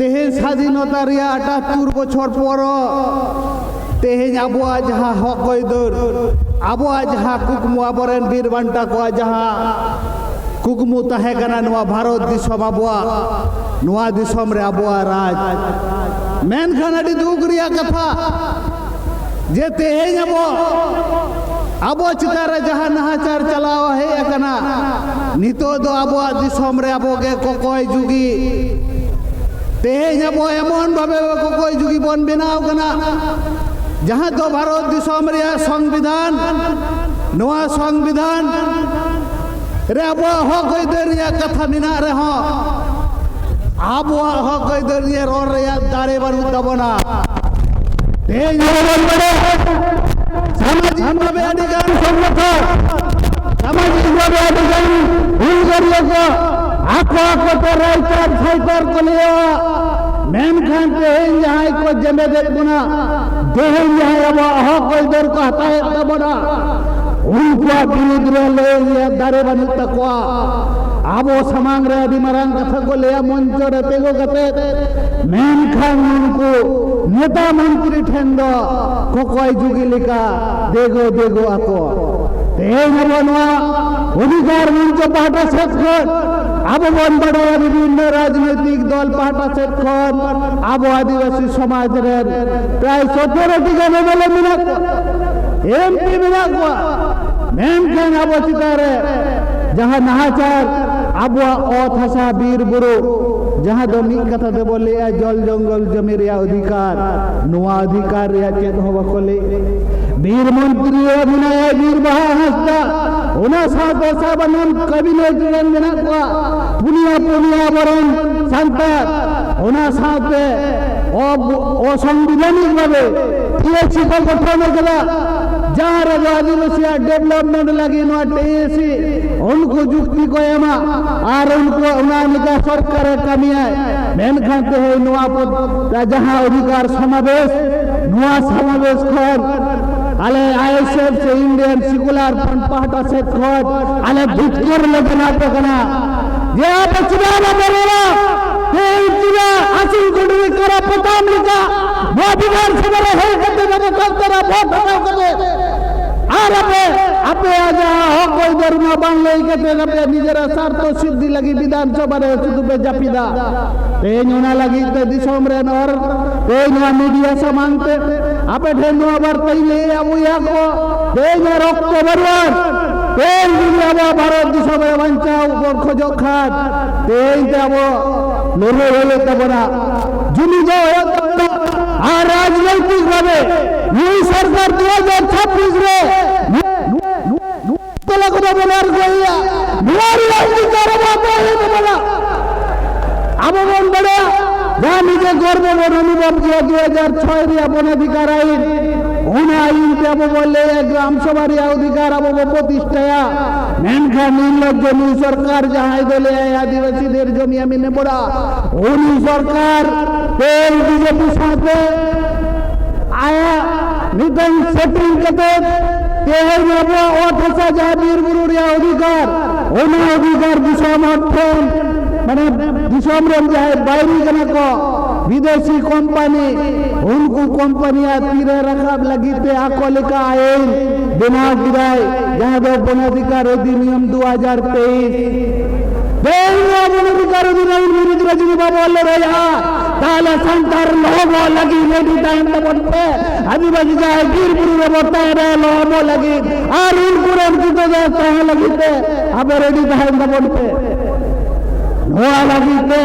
তেহে স্বাধীনতার আটাত্তর বছর পর তেহে আবুয়া যাহা হক আবুয়া যাহা কুকমু আবরেন বীরবান্টা কোয়া যাহা, কুকমু তাহে কানা নোয়া ভারত দিশম আবুয়া, নোয়া দিশম রে আবুয়া রাজ। মেনখান আডি দুঃখ রিয়া কথা যে তেহে আব, আবো চিতারে যাহা নাহাচার চালাও হে কানা নিতো দো আবুয়া দিশম রে আবোগে কোকয় যুগী। ᱛᱮᱦᱮᱧ ᱟᱵᱚ ᱮᱢᱚᱱ ᱵᱷᱟᱵᱮ ᱠᱚᱠᱚᱭ ᱡᱩᱜᱤ ᱵᱚᱱ ᱵᱮᱱᱟᱣ ᱠᱟᱱᱟ ᱡᱟᱦᱟᱸ ᱫᱚ ᱵᱷᱟᱨᱚᱛ ᱫᱤᱥᱚᱢ ᱨᱮᱭᱟᱜ সংবিধান ᱱᱚᱣᱟ সংবিধান ᱨᱮ ᱟᱵᱚᱣᱟᱜ ᱦᱚᱠ ᱟᱹᱭᱫᱟᱹᱨ ᱨᱮᱭᱟᱜ ᱠᱟᱛᱷᱟ ᱢᱮᱱᱟᱜ ᱨᱮᱦᱚᱸ ᱟᱵᱚᱣᱟᱜ ᱦᱚᱠ ᱟᱹᱭᱫᱟᱹᱨ ᱨᱮᱭᱟᱜ ᱨᱚᱲ ᱨᱮᱭᱟᱜ ᱫᱟᱲᱮ ᱵᱟᱹᱱᱩᱜ ᱛᱟᱵᱚᱱᱟ ᱛᱮᱦᱮᱧ ᱵᱚᱱ ᱵᱟᱲᱟᱭᱟ সামাজিক ভাবে আদিগান সংগঠন সামাজিক ভাবে আদিগান হুলগরিয়া আকো আকো রাইটার ফাইবার কলিয়া मेमखान तो है यहाँ को जमे दे गुना देह यहाँ अब अहा कोई दर कहता है तब ना उनको विरुद्ध रे ले ये दारे बनी तकवा अब वो समांग रे अभिमरान कथा को ले मंच रे पेगो कते मेमखान उनको नेता मंत्री ठेंदो को कोई जुगी लिखा देगो देगो आको অধিকার মঞ্চ পাহাটা শেষ কর আবহাওয়ান বাড়াইয়া বিভিন্ন রাজনৈতিক দল পাহাটা শেষ কর আবু আদিবাসী সমাজের প্রায় সতেরোটি এমপি মিলাক মেম যাহা নাহাচার আবহাওয়া অথাসা বীর বুড়ো ᱡᱟᱦᱟᱸ ᱫᱚ ᱢᱤᱫ ᱠᱟᱛᱷᱟ ᱛᱮᱵᱚ ᱞᱟᱹᱭᱟ ᱡᱚᱞ ᱡᱚᱝᱜᱚᱞ ᱡᱚᱢᱤ ᱨᱮᱭᱟᱜ ᱚᱫᱷᱤᱠᱟᱨ ᱱᱚᱣᱟ ᱚᱫᱷᱤᱠᱟᱨ ᱨᱮᱭᱟᱜ ᱪᱮᱫ ᱦᱚᱸ ᱵᱟᱠᱚ ᱞᱟᱹᱭ ᱵᱤᱨ ᱢᱚᱱᱛᱨᱤ ᱢᱮᱱᱟᱭᱟ ᱵᱤᱨ ᱵᱟᱦᱟ ᱦᱟᱸᱥᱫᱟ ᱚᱱᱟ ᱥᱟᱶᱛᱮ ᱥᱟᱵᱟᱱᱟᱢ ᱠᱟᱵᱤᱱᱮᱴ ᱨᱮᱱ ᱢᱮᱱᱟᱜ ᱠᱚᱣᱟ ᱯᱩᱱᱭᱟ ᱯᱩᱱᱭᱟ ᱵᱚᱨᱚᱱ ᱥᱟᱱᱛᱟᱲ ᱚᱱᱟ ᱥᱟᱶᱛᱮ অসংবিধানিকভাবে টিএসসি গঠন করা যাহারা आदिवासी डेवलपमेंट लगी टेसी उनको जुक्ति को एमा और उनको उनका सरकार कमी है मेन खाते हो नवा जहां अधिकार समावेश नवा समावेश खन আলে আইএসএফ, সে ইন্ডিয়ান সিকুলার ফ্রন্ট পাহটা সে খত আলে ভিতর লগে না। পকনা যে আপ চুবা না বলরা তে চুবা আসিন কোডি করা পতাম লিখা মো বিধান সভা হল কত না কত না ভোট দাও আর আপনি আপনি হক ওই ধর্ম বাংলায় কেটে আপনি নিজেরা স্বার্থ সিদ্ধি লাগি বিধানসভার শুধু জাপিদা। এই নোনা লাগি দিশম রে নর এই নোয়া মিডিয়া সমানতে আপে ঢেনু আবার তৈলে আমু ইয়াকো এই না রক্ত বরবার এই মিডিয়া ভারত দিশমে বাঞ্চা উপর খোঁজ খাত, এই যাব নরে হলে তবরা জুমি যাও কথা বলার গইয়া নুয়ারি রাজনীতি আরম্ভ হতে বলা আবো মন বড় যা নিজে গর্ব অনুভব যে দু হাজার ছয় রিয়া বনাধিকার আইন ওনা আইন আবো বললে গ্রাম সভা রিয়া অধিকার আবো প্রতিষ্ঠায়া। মেনখান নির্লজ্জ নুই সরকার যাহাই দলে আদিবাসীদের জমি আমি নেবড়া উনি সরকার ರಿಟರ್ನ್ ಸರ್ಟಿಫಿಕೇಟ್ ತೆಹರ್ಯಾದ ಓಟಸ ಜಾಬೀರ್ ಗುರುರಿಯ ಅಧಿಕಾರ ಓನ ಅಧಿಕಾರ ದಿಶಾ ಮಾಡ್ತೇನ್ মানে দিশমরম যায় বাইরে গেলে বিদেশি কোম্পানি उनको कंपनियाँ तीरे रखब लगी पे आको लिखा आयल बिना गिराए यादव वनाधिकार अधिनियम दो हज़ार तेईस বুড়ি বর্তায় রে লহব লাগি। আর উনকুরের জুতো যায় তাহা লাগিতে আবার রেডি টাইম বলতে নোয়া লাগিতে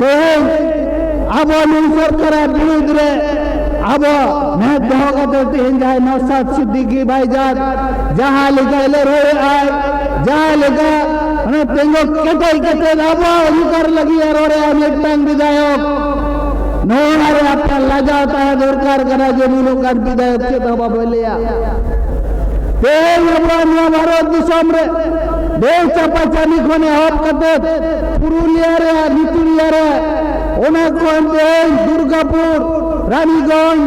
তেহেন আবো সরকারের বিরুদ্ধে আবো মেদ দহ কাতে তেহেন যায় নসাদ সিদ্দিকি ভাইজান যাহা লিখাইলে রয়ে আয়, যাহা লেখা মানে তেঙ্গো কেটাই কেটে আবো অধিকার লাগিয়ে রয়ে আয় মিটাং বিধায়ক আপনার লাজাও তাহা দরকার করা যে মুলুকার বিধায়ক কে বাবা বলিয়া। তেল আমরা নোয়া ভারত দিশম রে। দেশ চাপাচানি খনে হপ কাতে পুরুলিয়া রে ভিতুরিয়া রে দুর্গাপুর, রানীগঞ্জ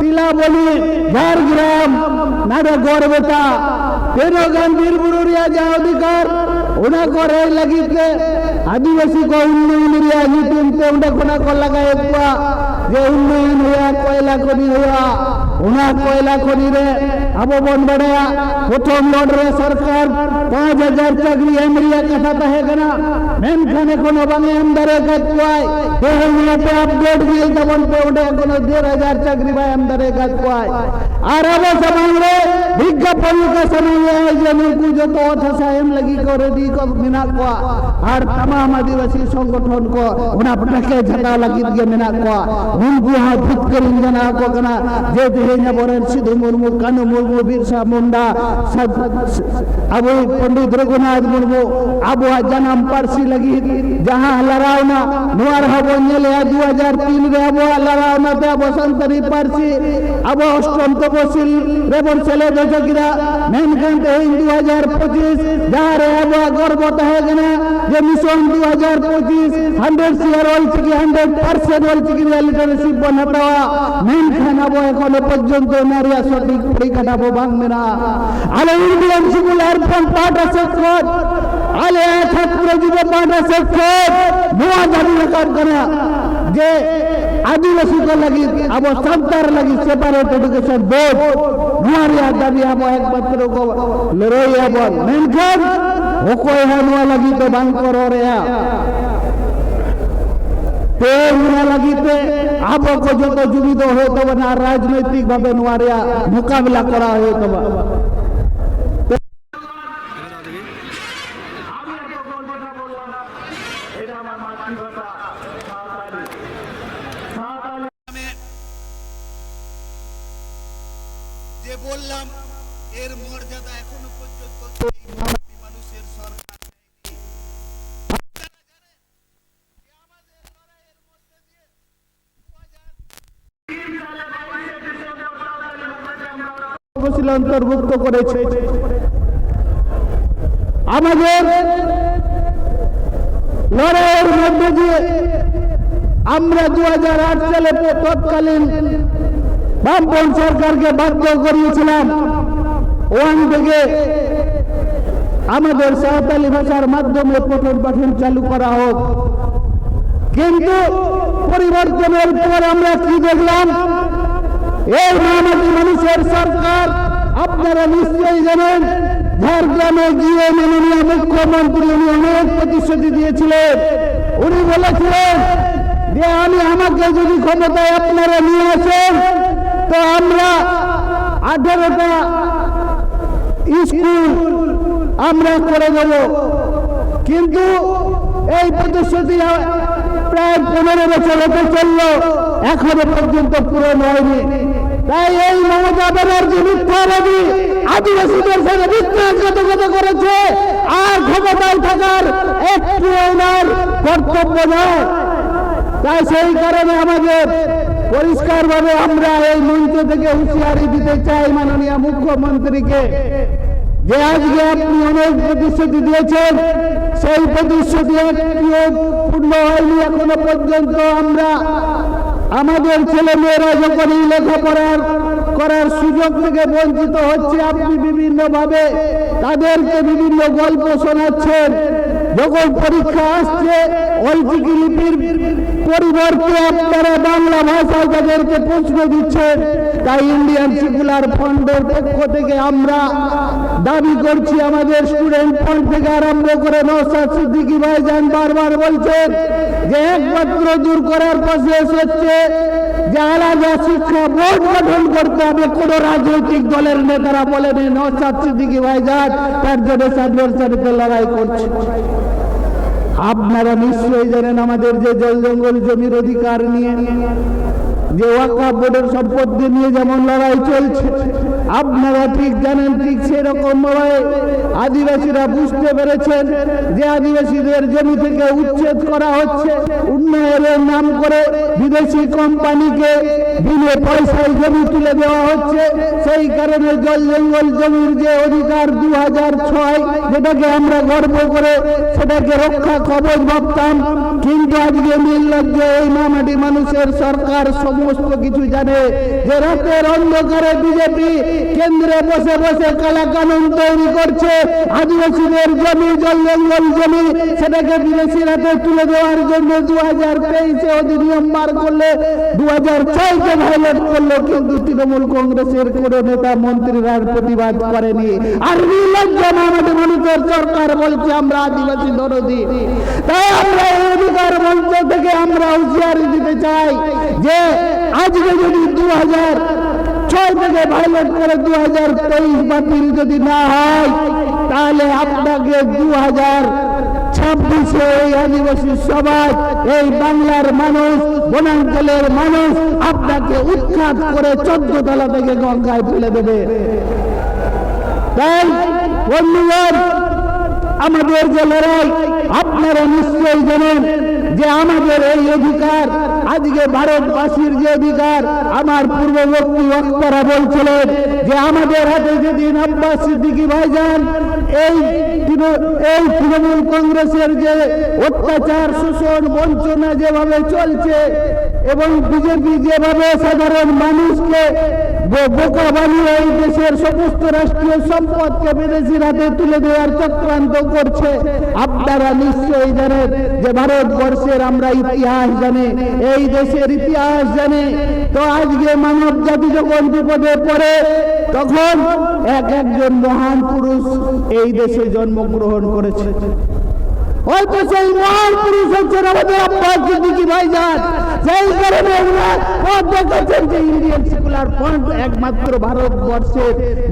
টিলাবলি ঝাড়গ্রাম নারে গড়বেতা তেরো গান বীরবুরু যা অধিকার ওনা করে লাগিতে আদিবাসী কো উন্নয়ন রিয়া নিতে উন্তে ওনা কোনা কো লাগায় যে উন্নয়ন হইয়া কয়লা খনি হইয়া ઉના કોયલા ખોદી રે આબો બોન બડયા પ્રથમ લોડ રે સરકાર 5000 ચગરી એમરીયા કથા પહે ગના મેન ખાને કોનો બાંગે અંદરે ગતવાય હે હમલેતે અપડેટ ગીલ તબન પેવડે કોનો 2000 ચગરી ભાઈ અંદરે ગતવાય আর আবার সমাজ রে বিজ্ঞাপন কে সময় এই যে নুকু ᱡᱚᱛᱚ অথ ᱮᱢ ᱞᱟᱹᱜᱤᱫ ᱠᱚ দি ᱠᱚ ᱢᱮᱱᱟᱜ ᱠᱚᱣᱟ ᱟᱨ तमाम आदिवासी ᱥᱚᱝᱜᱚᱴᱷᱚᱱ ᱠᱚ ᱚᱱᱟ पटके झटा ᱞᱟᱹᱜᱤᱫ ᱜᱮ ᱢᱮᱱᱟᱜ ᱠᱚᱣᱟ ᱩᱱᱠᱩ ᱦᱚᱸ फुट कर ᱠᱚ ᱠᱟᱱᱟ कना जे લઈને બોરેલ સિદ્ધુ મુર્મુ કાનુ મુર્મુ બિરસા મુંડા આબુ પંડિત રઘુનાથ મુર્મુ આબુ આ જનમ પારસી લગી જહાં લરાવના નુવાર હબો નેલે આ 2003 રે આબુ આ લરાવના તે બસંતરી પારસી આબુ অষ্টম তপশিল রেবর ছেলে দশকিরা মেনকান্ত হইন দু হাজার পঁচিশ যাহারে আবহাওয়া গর্ব তাহে কেনা যে মিশন দু হাজার পঁচিশ, হান্ড্রেড সিয়ার ওই থেকে হান্ড্রেড পার্সেন্ট ওই থেকে লিটারশিপ বনাতাওয়া মেনখান আবহাওয়া এখনও পর্যন্ত নারীরা সঠিক পরিকাঠামো ভাঙবে না। আলমীর বিধানসিকুল আরফান পাটা সেক্টর আলে ছাত্র যুব পাটা সেক্টর নয়া দাবি রেকর্ড করে যে আদিবাসী লাগি, আবো সান্তার লাগি সেপারেট এডুকেশন বোর্ড নুয়ারিয়া দাবি আবো একমাত্র লড়াই আবো মেনখান হকয় হানুয়া লাগি তো বাংকর রেয়া। તેના લગીતે આપકો જોતો જુબીદો હોય તો ના રાજનૈતિક ભાવે નુવાર્યા મુકાબલા કરા હોય તો যে বললাম এর মর্যাদা এখনো পর্যন্ত 2000 তফসিল অন্তর্ভুক্ত করেছে। আমাদের লড়াইয়ের মধ্যে দিয়ে আমরা দু সালে তৎকালীন সরকারকে বাধ্য করিয়েছিলাম। ওয়ান থেকে আমাদের সাঁওতালি ভাষার মাধ্যমে পঠন পাঠন চালু করা হোক। কিন্তু পরিবর্তনের পর আমরা কি দেখলাম? এই মামাটি মানুষের সরকার, আপনারা নিশ্চয়ই জানেন, ঝাড়গ্রামে গিয়ে মাননীয় মুখ্যমন্ত্রী উনি অনেক প্রতিশ্রুতি দিয়েছিলেন। উনি বলেছিলেন যে, আমি আমাকে যদি ক্ষমতায় আপনারা নিয়ে আসেন, তো আমরা আঠারোটা স্কুল আমরা করে দেব। কিন্তু এই প্রতিশ্রুতি প্রায় পনেরো বছর হতে চলল, এখনও পর্যন্ত পূরণ হয়নি। তাই এই মমতা ব্যানার্জি মিথ্যাবাদী আদিবাসীদের সঙ্গে বিশ্বাসঘাতকতা করেছে। আর ক্ষমতায় থাকার একটু ওনার কর্তব্য নয়। তাই সেই কারণে আমাদের পরিষ্কারভাবে আমরা এই মঞ্চ থেকে হুঁশিয়ারি দিতে চাই মাননীয় মুখ্যমন্ত্রীকে যে আজকে আপনি অনেক প্রতিশ্রুতি দিয়েছেন, সেই প্রতিশ্রুতি একটিও পূর্ণ হয়নি এখনও পর্যন্ত আমরা আমাদের ছেলে মেয়েরা যখন এই লেখাপড়ার করার সুযোগ থেকে বঞ্চিত হচ্ছে, আপনি বিভিন্নভাবে তাদেরকে বিভিন্ন গল্প শোনাচ্ছেন। যখন পরীক্ষা আসছে ঐচিকি লিপির পরিবর্তে আপনারা বাংলা ভাষায় তাদেরকে প্রশ্ন দিচ্ছেন। তাই ইন্ডিয়ান সেকুলার ফন্ডের পক্ষ থেকে আমরা দাবি করছি, আমাদের স্টুডেন্ট ফান্ড থেকে আরম্ভ করে নৌসাদ সিদ্দিকি ভাইজান বারবার বলছেন যে একমাত্র দূর করার প্রসেস হচ্ছে যে আলাদা শিক্ষা বোর্ড গঠন করতে হবে, কোন রাজনৈতিক দলের নেতারা বলে নৌসাদ সিদ্দিকি ভাইজান তার জন্য সাদবর্ষারিতে লড়াই করছে। আপনারা নিশ্চয়ই জানেন আমাদের যে জল জঙ্গল জমির অধিকার নিয়ে, যে ওয়াকা বোর্ডের সম্পত্তি নিয়ে যেমন লড়াই চলছে আপনারা ঠিক জানেন, ঠিক সেরকম ভাবে আদিবাসীরা বুঝতে পেরেছেন যে আদিবাসীদের জমি থেকে উচ্ছেদ করা হচ্ছে। উন্নয়নের নাম করে বিদেশি কোম্পানিকে বিনে পয়সায় জমি তুলে দেওয়া হচ্ছে। সেই কারণে জল জঙ্গল জমির যে অধিকার দু হাজার ছয়, যেটাকে আমরা গর্ব করে সেটাকে রক্ষা কবচ ভাবতাম। কিন্তু আজকে নির্লজ্জ এই মামাটি মানুষের সরকার সমস্ত কিছু জানে যে রাতের অন্ধকারে বিজেপি কেন্দ্রে বসে বসে কালা কানুন তৈরি করছে। আদিবাসীদের জমি, জঙ্গল জমি, সেটাকে বিদেশির হাতে তুলে দেওয়ার জন্য দু হাজার তেইশে অধিনিয়ম বার করলে দু হাজার ছয়কে ভাইলেট করল, কিন্তু তৃণমূল কংগ্রেসের কোনো নেতা মন্ত্রীরা প্রতিবাদ করেনি। আর নির্লজ্জন আমাদের মানুষের সরকার বলছে, আমরা আদিবাসী দরদি তাই আমরা এই অধিকার মঞ্চ থেকে আমরা হুঁশিয়ারি দিতে চাই যে, আজকে যদি দু হাজার ছয় থেকে ভাইলেট করে দু হাজার তেইশ বাতিল যদি না হয়, তাহলে আপনাকে দু হাজার ছাব্বিশে এই আদিবাসী সমাজ, এই বাংলার মানুষ, বনাঞ্চলের মানুষ আপনাকে উৎখাত করে চোদ্দ তলা থেকে গঙ্গায় ফেলে দেবে। তাই বন্ধুগণ আমাদের যে লড়াই, আপনারা নিশ্চয়ই জানেন যে আমাদের এই অধিকার, আজকে ভারতবাসীর যে অধিকার, আমার পূর্ববর্তী বক্তারা বলছিলেন যে আমাদের হাতে যেদিন আব্বাস ভাই যান এই এই তৃণমূল কংগ্রেসের যে অত্যাচার, শোষণ, বঞ্চনা যেভাবে চলছে এবং বিজেপি যেভাবে সাধারণ মানুষকে যে ভারতবর্ষের আমরা ইতিহাস ইতিহাস তো আজকে মানব জাতি যখন বিপদে পড়ে, তখন এক একজন মহান পুরুষ এই দেশে জন্মগ্রহণ করেছে। হয়তো সেই মহান পুরুষ হচ্ছেন আমাদের আব্বাস সিদ্দিকী ভাইজান সেই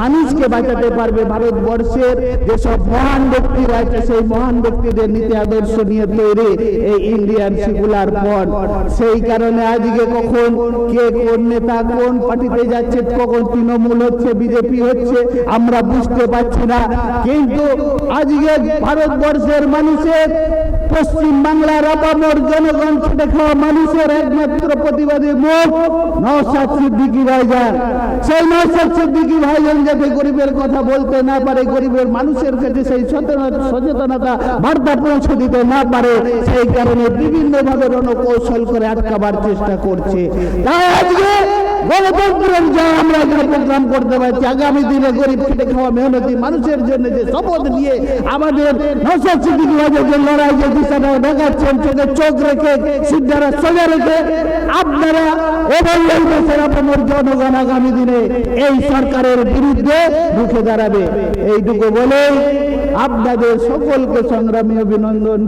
মানুষকে বাঁচাতে পারবে। ভারতবর্ষের যেসব মহান ব্যক্তিরা আছে সেই মহান ব্যক্তিদের নীতি আদর্শ নিয়ে তৈরি এই ইন্ডিয়ান সেকুলার সেই কারণে আজকে কখন কে কোন নেতা কোন পার্টিতে যাচ্ছে, কখন তৃণমূল হচ্ছে, বিজেপি হচ্ছে, আমরা বুঝতে পারছি না। কিন্তু আজকে ভারতবর্ষের মানুষের পশ্চিম বাংলার আপামর জনগণ খেটে খাওয়া মানুষের একমাত্র প্রতিবাদী মুখ নওশাদ সিদ্দিকী ভাইজান। সেই নওশাদ সিদ্দিকী ভাইজান যাতে গরিবের কথা বলতে না পারে, গরিবের মানুষের কাছে সেই সচেতনতা বার্তা পৌঁছে দিতে না পারে, সেই কারণে বিভিন্ন ভাবে রণকৌশল করে আটকাবার চেষ্টা করছে। তাই আজকে গণতন্ত্রের যা আমরা এখানে প্রোগ্রাম করতে পারছি, আগামী দিনে গরিব খেটে খাওয়া মেহনতি মানুষের জন্য যে শপথ নিয়ে আমাদের লড়াই, যে দিশাটা দেখাচ্ছেন, চোখে চোখ রেখে, সিদ্ধারা সোজা রেখে, আপনারা এবং এই জনগণ আগামী দিনে এই সরকারের বিরুদ্ধে রুখে দাঁড়াবে। এইটুকু বলে আপনাদের সকলকে সংগ্রামী অভিনন্দন